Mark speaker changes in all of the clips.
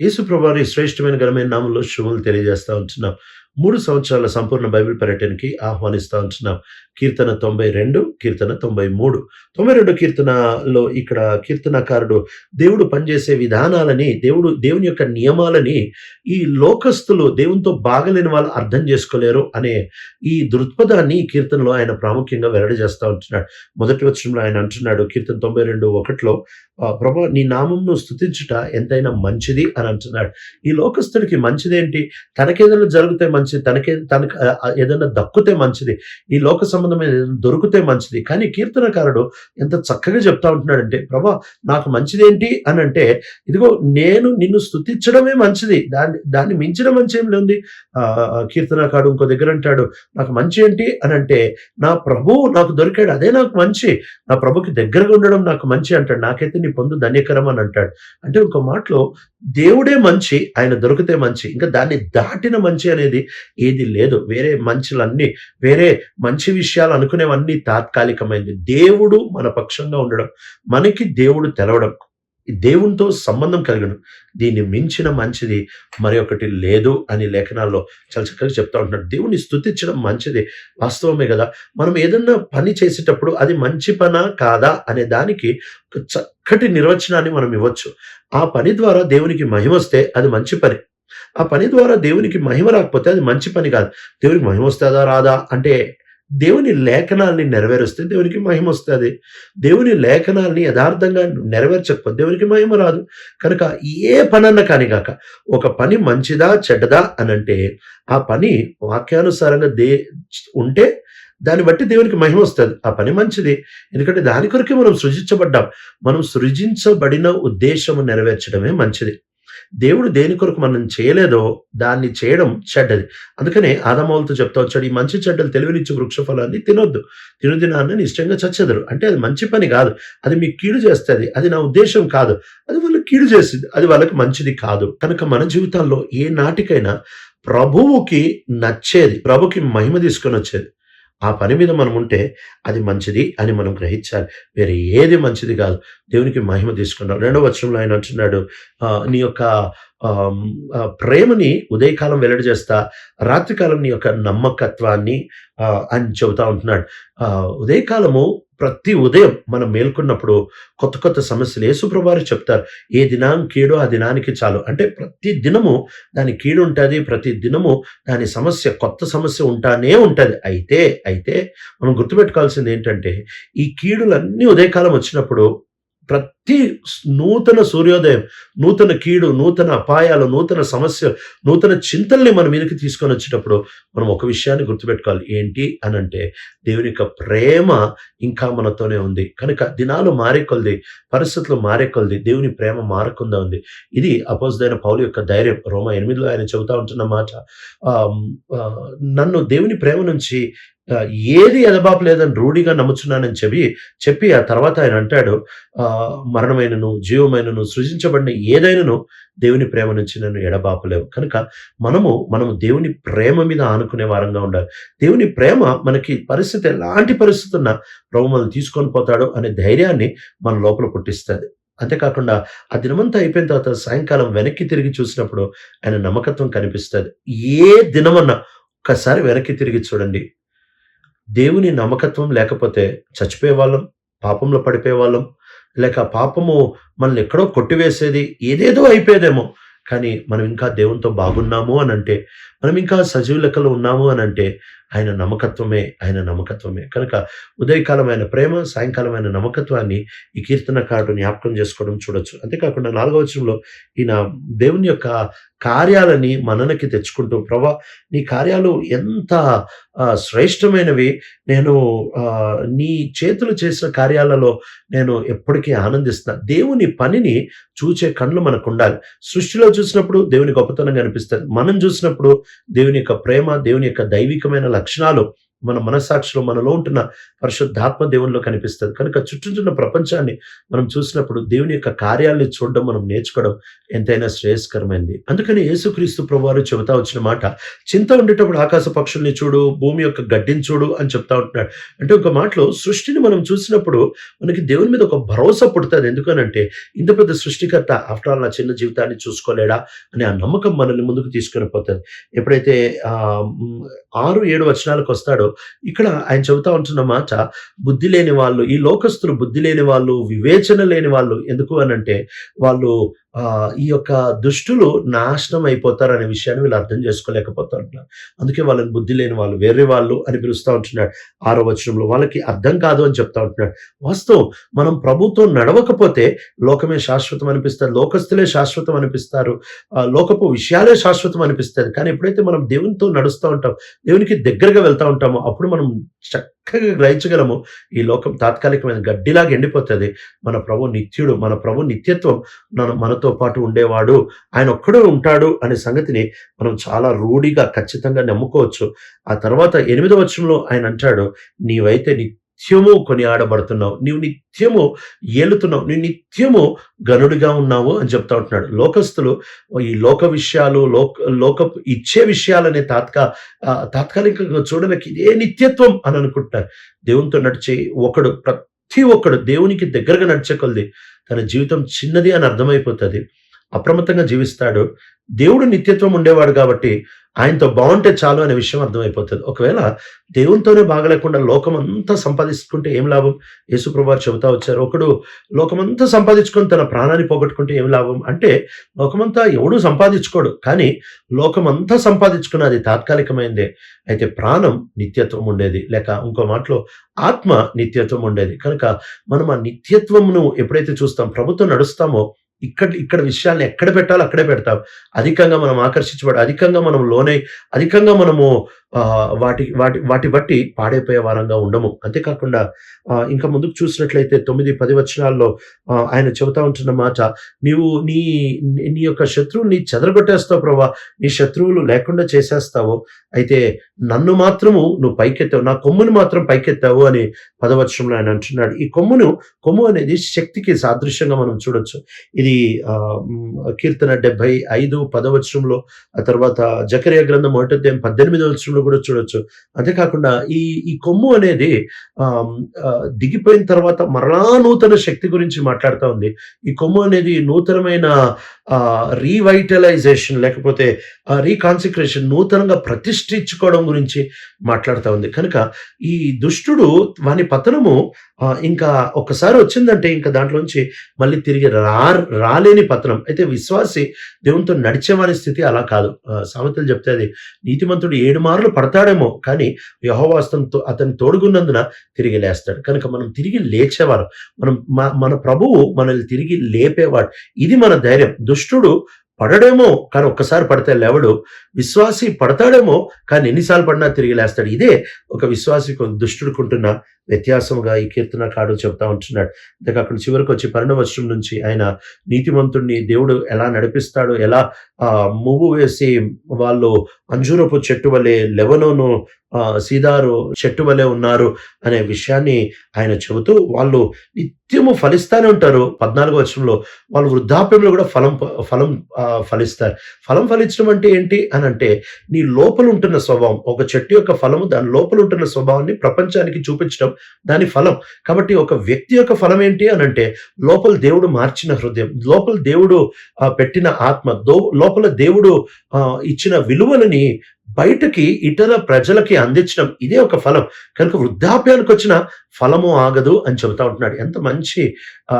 Speaker 1: యేసు ప్రభువారి శ్రేష్టమైన ఘనమైన నామంలో శుభములు తెలియజేస్తా ఉంటున్నాం. మూడు సంవత్సరాల సంపూర్ణ బైబిల్ పర్యటనకి ఆహ్వానిస్తూ ఉంటున్నాం. కీర్తన తొంభై రెండు కీర్తన తొంభై మూడు. తొంభై రెండు కీర్తనలో ఇక్కడ కీర్తనకారుడు దేవుడు పనిచేసే విధానాలని దేవుడు దేవుని యొక్క నియమాలని ఈ లోకస్తులు దేవునితో బాగలేని వాళ్ళు అర్థం చేసుకోలేరు అనే ఈ దృక్పథాన్ని కీర్తనలో ఆయన ప్రాముఖ్యంగా వెల్లడి చేస్తూ ఉంటున్నాడు. మొదటి వచ్చంలో ఆయన అంటున్నాడు కీర్తన తొంభై రెండు ఒకటిలో ప్రభు నీ నామంను స్థుతించుట ఎంతైనా మంచిది అని అంటున్నాడు. ఈ లోకస్తుడికి మంచిదేంటి? తనకేదైనా జరిగితే మంచిది తనకే తనకు ఏదైనా దక్కితే మంచిది ఈ లోక సంబంధమైన ఏదైనా దొరికితే మంచిది. కానీ కీర్తనకారుడు ఎంత చక్కగా చెప్తా ఉంటున్నాడంటే ప్రభా నాకు మంచిదేంటి అని అంటే ఇదిగో నేను నిన్ను స్థుతించడమే మంచిది. దాన్ని దాన్ని మించిన మంచి ఏం లేదు. కీర్తనకారుడు ఇంకో దగ్గర అంటాడు నాకు మంచి ఏంటి అని అంటే నా ప్రభు నాకు దొరికాడు అదే నాకు మంచి. నా ప్రభుకి దగ్గరగా ఉండడం నాకు మంచి అంటాడు నాకైతే నీ పొందు ధన్యకరం అని అంటాడు. అంటే ఇంకో మాటలో దేవుడే మంచి ఆయన దొరికితే మంచి. ఇంకా దాన్ని దాటిన మంచి అనేది ఏది లేదు. వేరే మంచులన్నీ వేరే మంచి విషయాలు అనుకునేవన్నీ తాత్కాలికమైంది. దేవుడు మన పక్షంగా ఉండడం మనకి దేవుడు తెలవడం. దేవునితో సంబంధం కలిగను దీన్ని మించిన మంచిది మరి ఒకటి లేదు అని లేఖనాల్లో చాలా చక్కగా చెప్తా ఉంటున్నాడు. దేవుని స్థుతించడం మంచిది వాస్తవమే కదా? మనం ఏదన్నా పని చేసేటప్పుడు అది మంచి పనా కాదా అనే దానికి ఒక చక్కటి నిర్వచనాన్ని మనం ఇవ్వచ్చు. ఆ పని ద్వారా దేవునికి మహిమ వస్తే అది మంచి పని. ఆ పని ద్వారా దేవునికి మహిమ రాకపోతే అది మంచి పని కాదు. దేవునికి మహిమ వస్తుందా రాదా? అంటే దేవుని లేఖనాల్ని నెరవేరుస్తే దేవునికి మహిమ వస్తుంది. దేవుని లేఖనాల్ని యథార్థంగా నెరవేర్చకపోతే దేవునికి మహిమ రాదు. కనుక ఏ పనన్న కానీ కాక ఒక పని మంచిదా చెడ్డదా అని అంటే ఆ పని వాక్యానుసారంగా దే ఉంటే దాన్ని బట్టి దేవునికి మహిమ వస్తుంది. ఆ పని మంచిది. ఎందుకంటే దాని కొరకే మనం సృజించబడ్డాం. మనం సృజించబడిన ఉద్దేశము నెరవేర్చడమే మంచిది. దేవుడు దేని కొరకు మనం చేయలేదో దాన్ని చేయడం చెడ్డది. అందుకనే ఆదమౌలతో చెప్తా వచ్చాడు ఈ మంచి చెడ్డలు తెలివినిచ్చు వృక్ష ఫలాన్ని తినొద్దు. తినుదినాన్ని ఇష్టంగా చచ్చెదరు. అంటే అది మంచి పని కాదు. అది మీకు కీడు చేస్తుంది. అది నా ఉద్దేశం కాదు. అది వాళ్ళకి కీడు చేస్తుంది. అది వాళ్ళకి మంచిది కాదు. కనుక మన జీవితాల్లో ఏ నాటికైనా ప్రభువుకి నచ్చేది ప్రభుకి మహిమ తీసుకొని వచ్చేది ఆ పని మీద మనం ఉంటే అది మంచిది అని మనం గ్రహించాలి. వేరే ఏది మంచిది కాదు. దేవునికి మహిమ తీసుకున్నాం రెండవ వచనంలో ఆయన అంటున్నాడు నీ యొక్క ప్రేమని ఉదయకాలం వెల్లడి చేస్తా రాత్రికాలం నీ యొక్క నమ్మకత్వాన్ని అని చెబుతా ఉంటున్నాడు. ఉదయకాలము ప్రతి ఉదయం మనం మేల్కొన్నప్పుడు కొత్త కొత్త సమస్యలు యేసుప్రభారు చెప్తారు. ఏ దినాం కీడో ఆ దినానికి చాలు. అంటే ప్రతి దినము దాని కీడు ఉంటుంది ప్రతి దినము దాని సమస్య కొత్త సమస్య ఉంటానే ఉంటుంది. అయితే అయితే మనం గుర్తుపెట్టుకోవాల్సింది ఏంటంటే ఈ కీడులన్నీ ఉదయకాలం వచ్చినప్పుడు ప్రతి నూతన సూర్యోదయం నూతన కీడు నూతన అపాయాలు నూతన సమస్య నూతన చింతల్ని మన మీదకి తీసుకొని వచ్చేటప్పుడు మనం ఒక విషయాన్ని గుర్తుపెట్టుకోవాలి. ఏంటి అని అంటే దేవుని యొక్క ప్రేమ ఇంకా మనతోనే ఉంది. కనుక దినాలు మారేకొలది పరిస్థితులు మారేకొలది దేవుని ప్రేమ మారకుండా ఉంది. ఇది అపోజిదైన పౌలు యొక్క ధైర్యం. రోమ ఎనిమిదిలో ఆయన చెబుతా ఉంటున్న మాట నన్ను దేవుని ప్రేమ నుంచి ఏది ఎదబాపు లేదని రూఢిగా నమ్ముచున్నానని చెప్పి చెప్పి ఆ తర్వాత ఆయన అంటాడు ఆ, మరణమైనను జీవమైనను సృజించబడిన ఏదైనను దేవుని ప్రేమ నుంచి నన్ను ఎడబాపలేవు కనుక మనము మనము దేవుని ప్రేమ మీద ఆనుకునే వారంగా ఉండాలి. దేవుని ప్రేమ మనకి పరిస్థితి ఎలాంటి పరిస్థితి ఉన్నా ప్రభు మనం తీసుకొని పోతాడు అనే ధైర్యాన్ని మన లోపల పుట్టిస్తుంది. అంతేకాకుండా ఆ దినమంతా అయిపోయిన తర్వాత సాయంకాలం వెనక్కి తిరిగి చూసినప్పుడు ఆయన నమ్మకత్వం కనిపిస్తుంది. ఏ దినమన్నా ఒక్కసారి వెనక్కి తిరిగి చూడండి. దేవుని నమ్మకత్వం లేకపోతే చచ్చిపోయే వాళ్ళం పాపంలో పడిపోయే వాళ్ళం లేక పాపము మనల్ని ఎక్కడో కొట్టివేసేది ఏదేదో అయిపోయేదేమో. కానీ మనం ఇంకా దేవునితో బాగున్నాము అని అంటే మనం ఇంకా సజీవ లెక్కలో ఉన్నాము అని అంటే ఆయన నమ్మకత్వమే ఆయన నమ్మకత్వమే. కనుక ఉదయకాలమైన ప్రేమ సాయంకాలమైన నమ్మకత్వాన్ని ఈ కీర్తనకారుడు జ్ఞాపకం చేసుకోవడం చూడొచ్చు. అంతేకాకుండా నాలుగవ వచనంలో ఈయన దేవుని యొక్క కార్యాలని మననకి తెచ్చుకుంటూ ప్రభా నీ కార్యాలు ఎంత శ్రేష్టమైనవి. నేను నీ చేతులు చేసిన కార్యాలలో నేను ఎప్పటికీ ఆనందిస్తున్నా దేవుని పనిని చూచే కళ్ళు మనకు ఉండాలి సృష్టిలో చూసినప్పుడు దేవుని గొప్పతనం కనిపిస్తుంది మనం చూసినప్పుడు దేవుని యొక్క ప్రేమ దేవుని యొక్క దైవికమైన లక్షణాలు మన మనస్సాక్షిలో మనలో ఉంటున్న పరిశుద్ధాత్మ దేవునిలో కనిపిస్తుంది. కనుక చుట్టూన్న ప్రపంచాన్ని మనం చూసినప్పుడు దేవుని యొక్క కార్యాలని చూడడం మనం నేర్చుకోవడం ఎంతైనా శ్రేయస్కరమైంది. అందుకని యేసుక్రీస్తు ప్రభువారు చెబుతా వచ్చిన మాట చింత ఉండేటప్పుడు ఆకాశ పక్షుల్ని చూడు భూమి యొక్క గడ్డిని చూడు అని చెప్తా ఉంటున్నాడు. అంటే ఒక మాటలో సృష్టిని మనం చూసినప్పుడు మనకి దేవుని మీద ఒక భరోసా పుడుతుంది. ఎందుకనంటే ఇంత పెద్ద సృష్టికర్త ఆఫ్టర్ ఆల్ నా చిన్న జీవితాన్ని చూసుకోలేడా అనే ఆ నమ్మకం మనల్ని ముందుకు తీసుకొని పోతుంది. ఎప్పుడైతే ఆ, ఆరు ఏడు వచనాలకు వస్తాడో ఇక్కడ ఆయన చెబుతా ఉంటున్న మాట బుద్ధి లేని వాళ్ళు ఈ లోకస్తులు బుద్ధి లేని వాళ్ళు వివేచన లేని వాళ్ళు ఎందుకు అనంటే వాళ్ళు ఈ యొక్క దుష్టులు నాశనం అయిపోతారు అనే విషయాన్ని వీళ్ళు అర్థం చేసుకోలేకపోతా ఉంటున్నారు అందుకే వాళ్ళని బుద్ధి లేని వాళ్ళు వేరే వాళ్ళు అని పిలుస్తూ ఉంటున్నాడు ఆరో వచనంలో. వాళ్ళకి అర్థం కాదు అని చెప్తా ఉంటున్నాడు. వాస్తవం మనం ప్రభుత్వం నడవకపోతే లోకమే శాశ్వతం అనిపిస్తారు లోకస్తులే శాశ్వతం అనిపిస్తారు లోకపు విషయాలే శాశ్వతం అనిపిస్తుంది. కానీ ఎప్పుడైతే మనం దేవునితో నడుస్తూ ఉంటాం దేవునికి దగ్గరగా వెళ్తూ ఉంటామో అప్పుడు మనం చక్కగా గ్రహించగలము. ఈ లోకం తాత్కాలికమైన గడ్డిలాగా ఎండిపోతుంది. మన ప్రభు నిత్యుడు మన ప్రభు నిత్యత్వం మన మనతో పాటు ఉండేవాడు. ఆయన ఒక్కడే ఉంటాడు అనే సంగతిని మనం చాలా రూఢిగా ఖచ్చితంగా నమ్ముకోవచ్చు. ఆ తర్వాత ఎనిమిదవ వచ్చంలో ఆయన అంటాడు నీవైతే నిత్యము కొనియాడబడుతున్నావు. నీవు నిత్యము ఏలుతున్నావు. నీవు నిత్యము గనుడిగా ఉన్నావు అని చెప్తా ఉంటున్నాడు. లోకస్తులు ఈ లోక విషయాలు లోక లోకపు ఇచ్చే విషయాలనే తాత్కా ఆ, తాత్కాలికంగా చూడడానికి ఇదే నిత్యత్వం అని అనుకుంటున్నారు. దేవునితో నడిచే ఒకడు ప్రతి ఒక్కడు దేవునికి దగ్గరగా నడిచే కొలది తన జీవితం చిన్నది అని అర్థమైపోతుంది. అప్రమత్తంగా జీవిస్తాడు. దేవుడు నిత్యత్వం ఉండేవాడు కాబట్టి ఆయనతో బాగుంటే చాలు అనే విషయం అర్థమైపోతుంది. ఒకవేళ దేవునితోనే బాగలేకుండా లోకమంతా సంపాదించుకుంటే ఏం లాభం? యేసుప్రభారు చెబుతా వచ్చారు ఒకడు లోకమంతా సంపాదించుకొని తన ప్రాణాన్ని పోగొట్టుకుంటే ఏం లాభం? అంటే లోకమంతా ఎవడు సంపాదించుకోడు కానీ లోకమంతా సంపాదించుకున్నది తాత్కాలికమైందే. అయితే ప్రాణం నిత్యత్వం ఉండేది లేక ఇంకో మాటలో ఆత్మ నిత్యత్వం ఉండేది. కనుక మనం ఆ నిత్యత్వంను ఎప్పుడైతే చూస్తాం ప్రభుత్వం నడుస్తామో ఇక్కడ ఇక్కడ విషయాల్ని ఎక్కడ పెట్టాలో అక్కడే పెడతాం అధికంగా మనం ఆకర్షించబడి అధికంగా మనం లోనై అధికంగా మనము వాటి వాటి వాటి బట్టి పాడైపోయే వారంగా ఉండము. అంతేకాకుండా ఇంకా ముందుకు చూసినట్లయితే తొమ్మిది పది వచనాల్లో ఆ, ఆయన చెబుతా ఉంటున్న మాట నీవు నీ నీ- యొక్క శత్రువుని చెదరగొట్టేస్తావు ప్రభా. నీ శత్రువులు లేకుండా చేసేస్తావు. అయితే నన్ను మాత్రము నువ్వు పైకెత్తావు. నా కొమ్మును మాత్రం పైకెత్తావు అని పదవచనంలో ఆయన అంటున్నాడు. ఈ కొమ్మును కొమ్ము అనేది శక్తికి సాదృశ్యంగా మనం చూడొచ్చు. ఇది ఆ, కీర్తన డెబ్బై ఐదు పదవచనంలో ఆ తర్వాత జకరియా గ్రంథం మొదటి అధ్యాయం పద్దెనిమిదవ వచనంలో కూడా చూడొచ్చు. అంతేకాకుండా ఈ ఈ కొమ్ము అనేది ఆ, దిగిపోయిన తర్వాత మరలా నూతన శక్తి గురించి మాట్లాడుతూ ఉంది. ఈ కొమ్ము అనేది నూతనమైన రీవైటలైజేషన్ లేకపోతే రీకాన్సిక్రేషన్ నూతనంగా ప్రతిష్ఠించుకోవడం గురించి మాట్లాడుతూ ఉంది. కనుక ఈ దుష్టుడు వాని పతనము ఇంకా ఒక్కసారి వచ్చిందంటే ఇంకా దాంట్లోంచి మళ్ళీ తిరిగి రా రాలేని పతనం. అయితే విశ్వాసి దేవునితో నడిచేవాని స్థితి అలా కాదు. సామెతలు చెప్తే అది నీతిమంతుడు ఏడు మార్లు పడతాడేమో కానీ యహోవాస్తంతో అతని తోడుగున్నందున తిరిగి లేస్తాడు. కనుక మనం తిరిగి లేచేవారు మనం మన ప్రభువు మనల్ని తిరిగి లేపేవాడు. ఇది మన ధైర్యం. దుష్టుడు పడడేమో కానీ ఒక్కసారి పడితే లేవడు. విశ్వాసి పడతాడేమో కానీ ఎన్నిసార్లు పడినా తిరిగి లేస్తాడు. ఇదే ఒక విశ్వాసి దుష్టుడుకుంటున్న వ్యత్యాసముగా ఈ కీర్తన కాడు చెప్తా ఉంటున్నాడు. అంతేకాకుండా చివరికి వచ్చి పరిణవశం నుంచి ఆయన నీతిమంతుడిని దేవుడు ఎలా నడిపిస్తాడు ఎలా ఆ మువ్వు వేసి వాళ్ళు అంజూరపు చెట్టు వలె లెవనోను సీదారు చెట్టు వలె ఉన్నారు అనే విషయాన్ని ఆయన చెబుతూ వాళ్ళు నిత్యము ఫలిస్తానే ఉంటారు. పద్నాలుగో వచనంలో వాళ్ళు వృద్ధాప్యంలో కూడా ఫలం ఫలం ఫలిస్తారు. ఫలం ఫలించడం అంటే ఏంటి అని అంటే నీ లోపల ఉంటున్న స్వభావం ఒక చెట్టు యొక్క ఫలము దాని లోపల ఉంటున్న స్వభావాన్ని ప్రపంచానికి చూపించడం దాని ఫలం. కాబట్టి ఒక వ్యక్తి యొక్క ఫలం ఏంటి అని అంటే లోపల దేవుడు మార్చిన హృదయం లోపల దేవుడు పెట్టిన ఆత్మ దో లోపల దేవుడు ఇచ్చిన విలువలని బయటకి ఇతర ప్రజలకి అందించడం ఇదే ఒక ఫలం. కనుక వృద్ధాప్యానికి వచ్చిన ఫలము ఆగదు అని చెబుతా ఉంటున్నాడు. ఎంత మంచి ఆ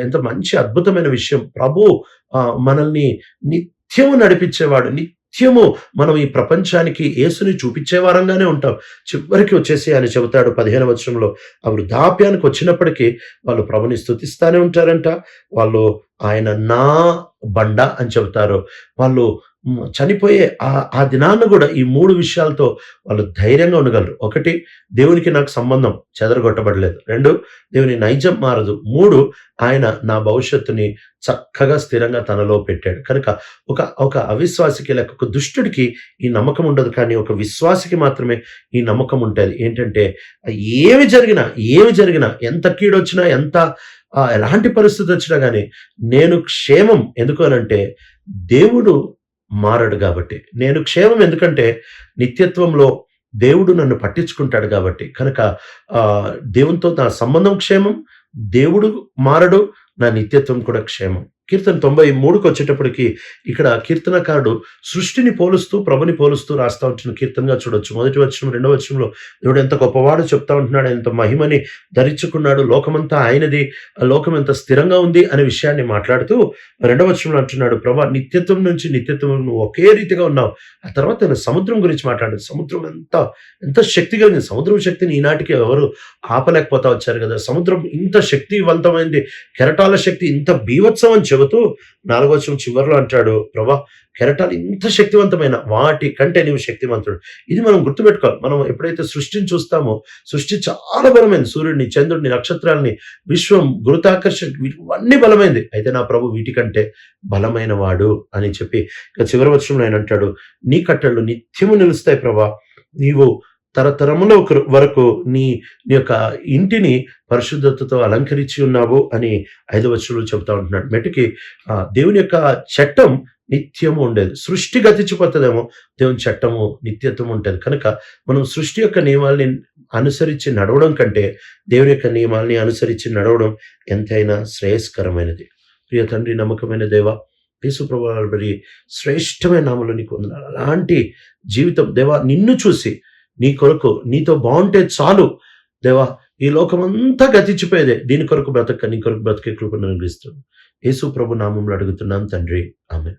Speaker 1: ఎంత మంచి అద్భుతమైన విషయం. ప్రభు ఆ, మనల్ని నిత్యము నడిపించేవాడు. నిత్యము మనం ఈ ప్రపంచానికి యేసుని చూపించే వారంగానే ఉంటాం. చివరికి వచ్చేసి ఆయన చెబుతాడు పదిహేను వచనంలో ఆ వృద్ధాప్యానికి వచ్చినప్పటికీ వాళ్ళు ప్రభుని స్థుతిస్తానే ఉంటారంట. వాళ్ళు ఆయన నా బండ అని చెబుతారు. వాళ్ళు చనిపోయే ఆ ఆ దినాన్ని కూడా ఈ మూడు విషయాలతో వాళ్ళు ధైర్యంగా ఉండగలరు. ఒకటి దేవునికి నాకు సంబంధం చెదరగొట్టబడలేదు. రెండు దేవుని నైజం మారదు. మూడు ఆయన నా భవిష్యత్తుని చక్కగా స్థిరంగా తనలో పెట్టాడు. కనుక ఒక ఒక అవిశ్వాసికి లేక ఒక దుష్టుడికి ఈ నమ్మకం ఉండదు. కానీ ఒక విశ్వాసికి మాత్రమే ఈ నమ్మకం ఉంటుంది ఏంటంటే ఏమి జరిగినా, ఏమి జరిగినా ఎంత కీడొచ్చినా ఎంత ఎలాంటి పరిస్థితి వచ్చినా కానీ నేను క్షేమం ఎందుకు అనంటే దేవుడు మారడు కాబట్టి నేను క్షేమం ఎందుకంటే నిత్యత్వంలో దేవుడు నన్ను పట్టించుకుంటాడు కాబట్టి కనుక దేవునితో నా సంబంధం క్షేమం. దేవుడు మారడు. నా నిత్యత్వం కూడా క్షేమం. కీర్తన 93కొచ్చేటప్పటికి ఇక్కడ కీర్తనకారుడు సృష్టిని పోలుస్తూ, ప్రభుని పోలుస్తూ రాస్తా ఉంటున్న కీర్తనగా చూడొచ్చు. మొదటి వచనం, రెండవ వచనంలో దేవుడు ఎంత గొప్పవాడు చెప్తా ఉంటున్నాడు. ఎంత మహిమని ధరించుకున్నాడు. లోకమంతా ఆయనది. లోకం ఎంత స్థిరంగా ఉంది అనే విషయాన్ని మాట్లాడుతూ రెండవ వచనంలో అంటున్నాడు. ప్రభా నిత్యత్వం నుంచి నిత్యత్వం నువ్వు ఒకే రీతిగా ఉన్నావు. ఆ తర్వాత నేను సముద్రం గురించి మాట్లాడాడు. సముద్రం ఎంత ఎంత శక్తి కలిగింది. సముద్రం శక్తిని ఈనాటికి ఎవరు ఆపలేకపోతా వచ్చారు కదా సముద్రం ఇంత శక్తివంతమైంది. కెరటాల శక్తి ఇంత బీభత్సం అని చెబుతూ నాలుగో వచనం చివరిలో అంటాడు. ప్రభా కెరటాలు ఇంత శక్తివంతమైన వాటి కంటే నీవు శక్తివంతుడు. ఇది మనం గుర్తుపెట్టుకోవాలి. మనం ఎప్పుడైతే సృష్టిని చూస్తామో సృష్టి చాలా బలమైంది. సూర్యుడిని, చంద్రుడిని, నక్షత్రాల్ని, విశ్వం, గురుతాకర్షణ ఇవన్నీ బలమైంది. అయితే నా ప్రభు వీటికంటే బలమైన వాడు అని చెప్పి ఇక చివరి వచనంలో ఆయన అంటాడు. నీ కట్టళ్ళు నిత్యము నిలుస్తాయి ప్రభా. నీవు తరతరముల ఒక వరకు నీ నీ యొక్క ఇంటిని పరిశుద్ధతతో అలంకరించి ఉన్నావు అని ఐదు వచనంలో చెప్తా ఉంటున్నాడు. మెటికి దేవుని యొక్క చట్టం నిత్యము ఉండేది. సృష్టి గతించిపోతుందేమో దేవుని చట్టము నిత్యత్వం ఉంటుంది కనుక మనం సృష్టి యొక్క నియమాల్ని అనుసరించి నడవడం కంటే దేవుని యొక్క నియమాల్ని అనుసరించి నడవడం ఎంతైనా శ్రేయస్కరమైనది. ప్రియ తండ్రి, నమ్మకమైన దేవా, యేసు ప్రభువా శ్రేష్టమైన నామములో నీకు అలాంటి జీవితం దేవా నిన్ను చూసి నీ కొరకు నీతో బాగుంటే చాలు దేవా ఈ లోకమంతా గతించిపోయేదే. దీని కొరకు బ్రతక నీ కొరకు బ్రతికే కృపను అనుగ్రహిస్తున్నాను. యేసు ప్రభు నామంలో అడుగుతున్నాం తండ్రి. ఆమె